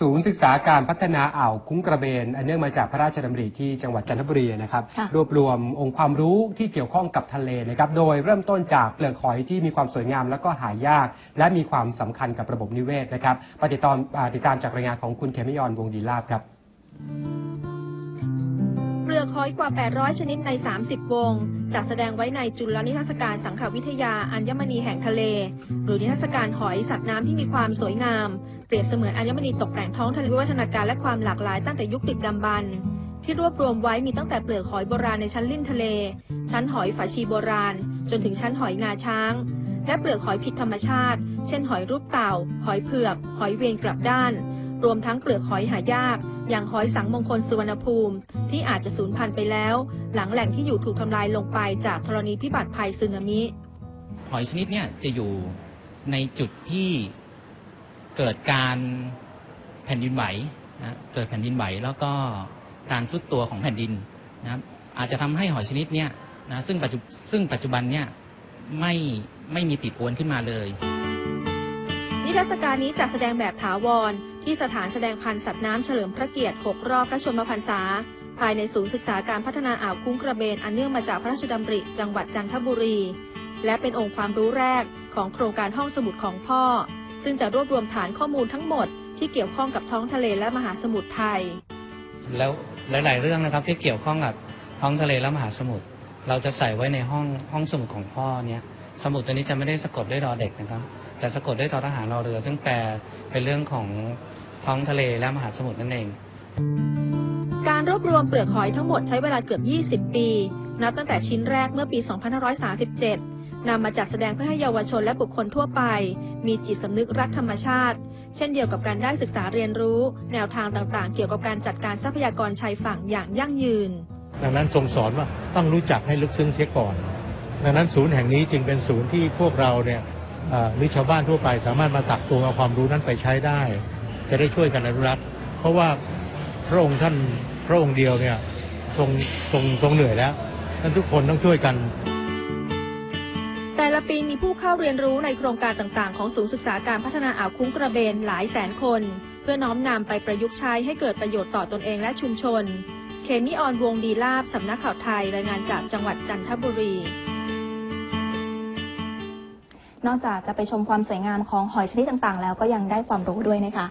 ศูนย์ศึกษาการพัฒนาอ่าวคุ้งกระเบน อันเนื่องมาจากพระราชดำริที่จังหวัดจันทบุรีนะครับค่ะ รวบรวมองค์ความรู้ที่เกี่ยวข้องกับทะเลนะครับโดยเริ่มต้นจากเปลือกหอยที่มีความสวยงามแล้วก็หายาก และมีความสำคัญกับระบบนิเวศนะครับไปติดตามอ่าติดตามจากรายงานของคุณเขมิยอนวงศ์ดีลาบครับ เปลือกหอยกว่า 800 ชนิดใน 30 วง จัดแสดงไว้ในจุลนิทรรศการสังขวิทยาอัญมณีแห่งทะเล หรือนิทรรศการหอยสัตว์น้ำที่มีความสวยงามเป รียบเสมือนอัญมณีตกแต่งท้องทะเลวิวัฒนาการและความหลากหลายตั้งแต่ยุคดึกดำบรรพ์ที่รวบรวมไว้มีตั้งแต่เปลือกหอยโบราณในชั้นลิ้นทะเล ชั้นหอยฝาชีโบราณ จนถึงชั้นหอยงาช้าง และเปลือกหอยผิดธรรมชาติ เช่น หอยรูปเต่า หอยเผือก หอยเวรกลับด้าน รวมทั้งเปลือกหอยหายาก อย่างหอยสังมงคลสุวรรณภูมิ ที่อาจจะสูญพันธุ์ไปแล้ว หลังแหล่งที่อยู่ถูกทำลายลงไปจากธรณีพิบัติภัยสึนามิ หอยชนิดนี่ยจะอยู่ในจุดที่ เกิดการแผ่นดินไหวนะเกิดแผ่นดินไหวแล้วก็การซุดตัวของแผ่นดินนะครับอาจจะทำให้หอยชนิดเนี่ยนะซึ่งปัจจุซึ่งปัจจุบันเนี่ยไม่ไม่มีติดอวนขึ้นมาเลย นิทรรศการนี้จัดแสดงแบบถาวร ที่สถานแสดงพันธุ์สัตว์น้ำเฉลิมพระเกียรติ 6 รอบพระชนมพรรษา ภายในศูนย์ศึกษาการพัฒนาอ่าวคุ้งกระเบนอันเนื่องมาจากพระราชดำริ จังหวัดจันทบุรี และเป็นองค์ความรู้แรกของโครงการห้องสมุดของพ่อ ซึ่งจะรวบรวมฐานข้อมูลทั้งหมดที่เกี่ยวข้องกับท้องทะเลและมหาสมุทรไทย แล้วหลาย ๆ เรื่องนะครับที่เกี่ยวข้องกับท้องทะเลและมหาสมุทรเราจะใส่ไว้ในห้องห้องสมุดของพ่อเนี่ยสมุดตัวนี้จะไม่ได้สะกดด้วยรอเด็กนะครับ แต่สะกดด้วยทอทหารรอเรือ ซึ่งแปลเป็นเรื่องของท้องทะเลและมหาสมุทรนั่นเอง การรวบรวมเปลือกหอยทั้งหมดใช้เวลาเกือบ 20 ปี นับตั้งแต่ชิ้นแรกเมื่อปี 2537 นำมาจัดแสดงเพื่อให้เยาวชนและบุคคลทั่วไป มีจิตสำนึกรักธรรมชาติ เช่นเดียวกับการได้ศึกษาเรียนรู้ แนวทางต่างๆ เกี่ยวกับการจัดการทรัพยากรชายฝั่งอย่างยั่งยืน ดังนั้นทรงสอนว่าต้องรู้จักให้ลึกซึ้งเสียก่อน ดังนั้นศูนย์แห่งนี้จึงเป็นศูนย์ที่พวกเราเนี่ยหรือชาวบ้านทั่วไปสามารถมาตักตวงเอาความรู้นั้นไปใช้ได้ จะได้ช่วยกันอนุรักษ์เพราะว่าพระองค์ท่านพระองค์เดียวเนี่ยทรงทรงทรงเหนื่อยแล้วนั้นทุกคนต้องช่วยกัน แต่ละปีมีผู้เข้าเรียนรู้ในโครงการต่างๆ ของศูนย์ศึกษาการพัฒนาอ่าวคุ้งกระเบนหลายแสนคน เพื่อน้อมนำไปประยุกต์ใช้ให้เกิดประโยชน์ต่อตนเองและชุมชน เคมิออนวงดีลาบสำนักข่าวไทยรายงานจากจังหวัดจันทบุรีนอกจากจะไปชมความสวยงามของหอยชนิดต่างๆ แล้วก็ยังได้ความรู้ด้วยนะคะ